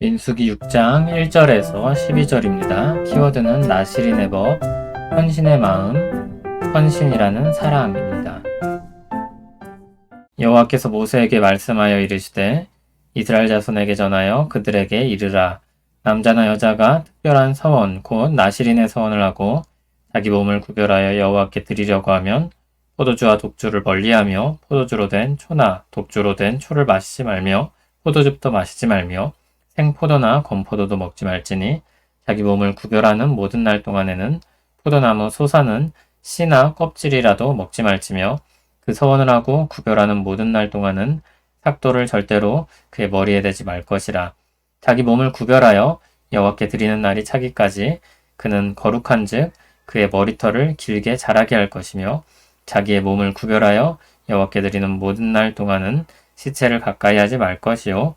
민수기 6장 1절에서 12절입니다. 키워드는 나시린의 법, 헌신의 마음, 헌신이라는 사랑입니다. 여호와께서 모세에게 말씀하여 이르시되 이스라엘 자손에게 전하여 그들에게 이르라 남자나 여자가 특별한 서원 곧 나시린의 서원을 하고 자기 몸을 구별하여 여호와께 드리려고 하면 포도주와 독주를 멀리하며 포도주로 된 초나 독주로 된 초를 마시지 말며 포도즙도 마시지 말며 생포도나 건포도도 먹지 말지니 자기 몸을 구별하는 모든 날 동안에는 포도나무 소사는 씨나 껍질이라도 먹지 말지며 그 서원을 하고 구별하는 모든 날 동안은 삭도를 절대로 그의 머리에 대지 말 것이라. 자기 몸을 구별하여 여호와께 드리는 날이 차기까지 그는 거룩한즉 그의 머리털을 길게 자라게 할 것이며 자기의 몸을 구별하여 여호와께 드리는 모든 날 동안은 시체를 가까이 하지 말 것이요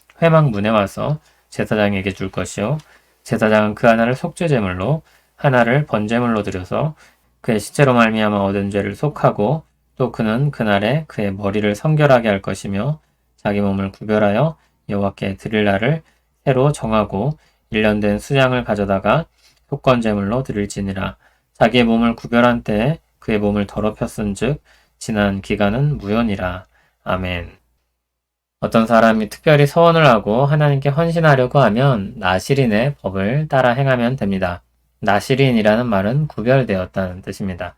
회막 문에 와서 제사장에게 줄 것이요. 제사장은 그 하나를 속죄 제물로 하나를 번제물로 드려서 그의 시체로 말미암아 얻은 죄를 속하고 또 그는 그날에 그의 머리를 성결하게 할 것이며 자기 몸을 구별하여 여호와께 드릴 날을 새로 정하고 일련된 수장을 가져다가 속건 제물로 드릴지니라. 자기의 몸을 구별한 때에 그의 몸을 더럽혔은즉 지난 기간은 무효니라. 아멘. 어떤 사람이 특별히 서원을 하고 하나님께 헌신하려고 하면 나시린의 법을 따라 행하면 됩니다. 나시린이라는 말은 구별되었다는 뜻입니다.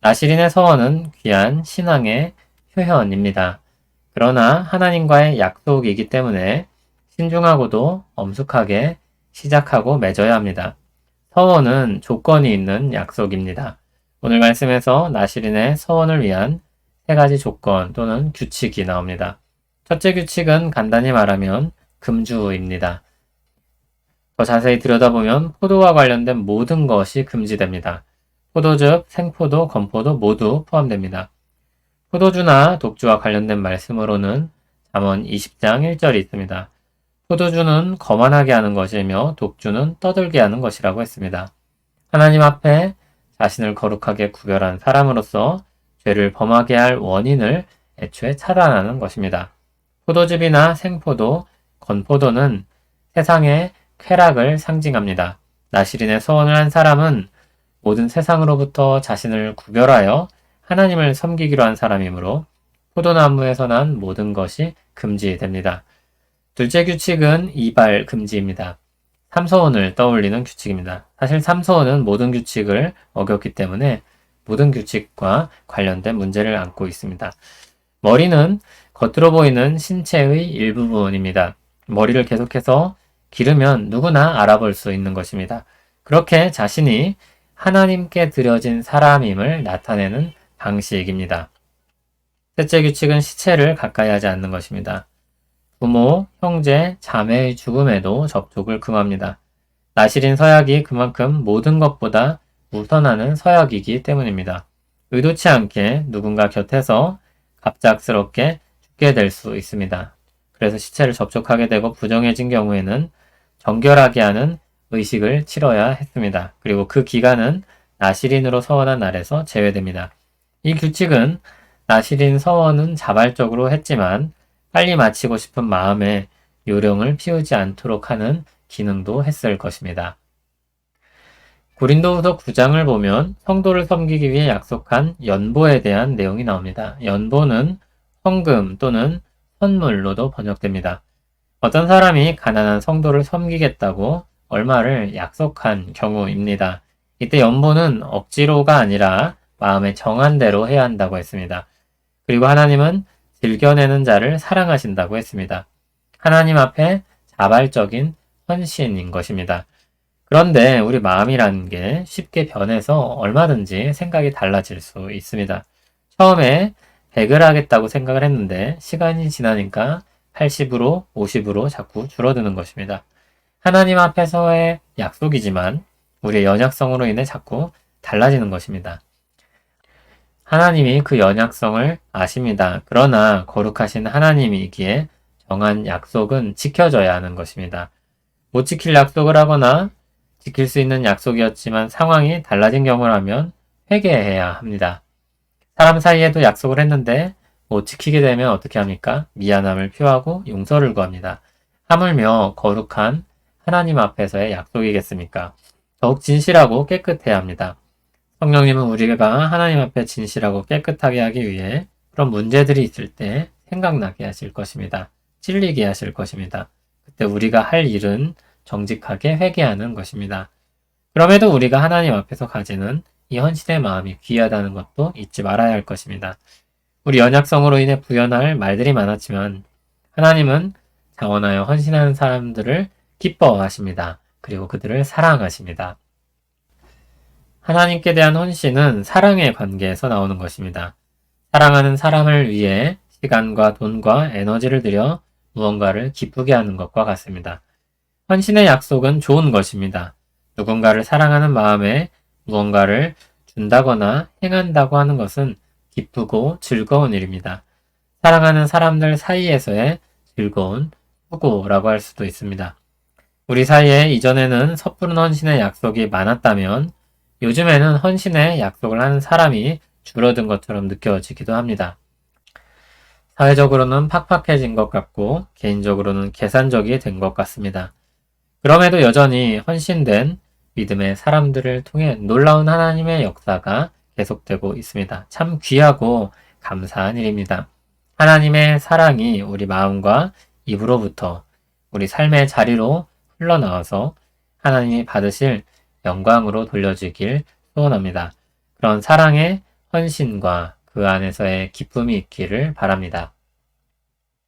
나시린의 서원은 귀한 신앙의 표현입니다. 그러나 하나님과의 약속이기 때문에 신중하고도 엄숙하게 시작하고 맺어야 합니다. 서원은 조건이 있는 약속입니다. 오늘 말씀에서 나시린의 서원을 위한 세 가지 조건 또는 규칙이 나옵니다. 첫째 규칙은 간단히 말하면 금주입니다. 더 자세히 들여다보면 포도와 관련된 모든 것이 금지됩니다. 포도즙, 생포도, 건포도 모두 포함됩니다. 포도주나 독주와 관련된 말씀으로는 잠언 20장 1절이 있습니다. 포도주는 거만하게 하는 것이며 독주는 떠들게 하는 것이라고 했습니다. 하나님 앞에 자신을 거룩하게 구별한 사람으로서 죄를 범하게 할 원인을 애초에 차단하는 것입니다. 포도즙이나 생포도, 건포도는 세상의 쾌락을 상징합니다. 나시린의 소원을 한 사람은 모든 세상으로부터 자신을 구별하여 하나님을 섬기기로 한 사람이므로 포도나무에서 난 모든 것이 금지됩니다. 둘째 규칙은 이발 금지입니다. 삼서원을 떠올리는 규칙입니다. 사실 삼서원은 모든 규칙을 어겼기 때문에 모든 규칙과 관련된 문제를 안고 있습니다. 머리는 겉으로 보이는 신체의 일부분입니다. 머리를 계속해서 기르면 누구나 알아볼 수 있는 것입니다. 그렇게 자신이 하나님께 드려진 사람임을 나타내는 방식입니다. 셋째 규칙은 시체를 가까이 하지 않는 것입니다. 부모, 형제, 자매의 죽음에도 접촉을 금합니다. 나실인 서약이 그만큼 모든 것보다 우선하는 서약이기 때문입니다. 의도치 않게 누군가 곁에서 갑작스럽게 죽 게 될 수 있습니다. 그래서 시체를 접촉하게 되고 부정해진 경우에는 정결하게 하는 의식을 치러야 했습니다. 그리고 그 기간은 나시린으로 서원한 날에서 제외됩니다. 이 규칙은 나시린 서원은 자발적으로 했지만 빨리 마치고 싶은 마음에 요령을 피우지 않도록 하는 기능도 했을 것입니다. 고린도후서 9장을 보면 성도를 섬기기 위해 약속한 연보에 대한 내용이 나옵니다. 연보는 헌금 또는 선물로도 번역됩니다. 어떤 사람이 가난한 성도를 섬기겠다고 얼마를 약속한 경우입니다. 이때 연보는 억지로가 아니라 마음에 정한 대로 해야 한다고 했습니다. 그리고 하나님은 즐겨내는 자를 사랑하신다고 했습니다. 하나님 앞에 자발적인 헌신인 것입니다. 그런데 우리 마음이라는 게 쉽게 변해서 얼마든지 생각이 달라질 수 있습니다. 처음에 100을 하겠다고 생각을 했는데 시간이 지나니까 80으로 50으로 자꾸 줄어드는 것입니다. 하나님 앞에서의 약속이지만 우리의 연약성으로 인해 자꾸 달라지는 것입니다. 하나님이 그 연약성을 아십니다. 그러나 거룩하신 하나님이기에 정한 약속은 지켜져야 하는 것입니다. 못 지킬 약속을 하거나 지킬 수 있는 약속이었지만 상황이 달라진 경우라면 회개해야 합니다. 사람 사이에도 약속을 했는데 못 지키게 되면 어떻게 합니까? 미안함을 표하고 용서를 구합니다. 하물며 거룩한 하나님 앞에서의 약속이겠습니까? 더욱 진실하고 깨끗해야 합니다. 성령님은 우리가 하나님 앞에 진실하고 깨끗하게 하기 위해 그런 문제들이 있을 때 생각나게 하실 것입니다. 찔리게 하실 것입니다. 그때 우리가 할 일은 정직하게 회개하는 것입니다. 그럼에도 우리가 하나님 앞에서 가지는 이 헌신의 마음이 귀하다는 것도 잊지 말아야 할 것입니다. 우리 연약성으로 인해 부연할 말들이 많았지만 하나님은 자원하여 헌신하는 사람들을 기뻐하십니다. 그리고 그들을 사랑하십니다. 하나님께 대한 헌신은 사랑의 관계에서 나오는 것입니다. 사랑하는 사람을 위해 시간과 돈과 에너지를 들여 무언가를 기쁘게 하는 것과 같습니다. 헌신의 약속은 좋은 것입니다. 누군가를 사랑하는 마음에 무언가를 준다거나 행한다고 하는 것은 기쁘고 즐거운 일입니다. 사랑하는 사람들 사이에서의 즐거운 후고라고 할 수도 있습니다. 우리 사이에 이전에는 섣부른 헌신의 약속이 많았다면 요즘에는 헌신의 약속을 하는 사람이 줄어든 것처럼 느껴지기도 합니다. 사회적으로는 팍팍해진 것 같고 개인적으로는 계산적이 된 것 같습니다. 그럼에도 여전히 헌신된 믿음의 사람들을 통해 놀라운 하나님의 역사가 계속되고 있습니다. 참 귀하고 감사한 일입니다. 하나님의 사랑이 우리 마음과 입으로부터 우리 삶의 자리로 흘러나와서 하나님이 받으실 영광으로 돌려주길 소원합니다. 그런 사랑의 헌신과 그 안에서의 기쁨이 있기를 바랍니다.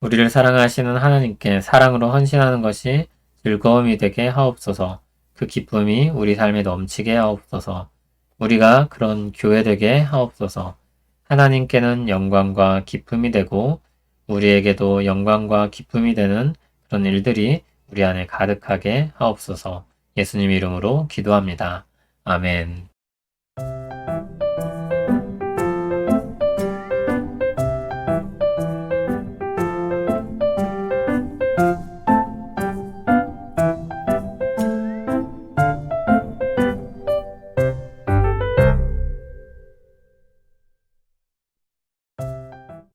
우리를 사랑하시는 하나님께 사랑으로 헌신하는 것이 즐거움이 되게 하옵소서. 그 기쁨이 우리 삶에 넘치게 하옵소서. 우리가 그런 교회 되게 하옵소서. 하나님께는 영광과 기쁨이 되고 우리에게도 영광과 기쁨이 되는 그런 일들이 우리 안에 가득하게 하옵소서. 예수님 이름으로 기도합니다. 아멘.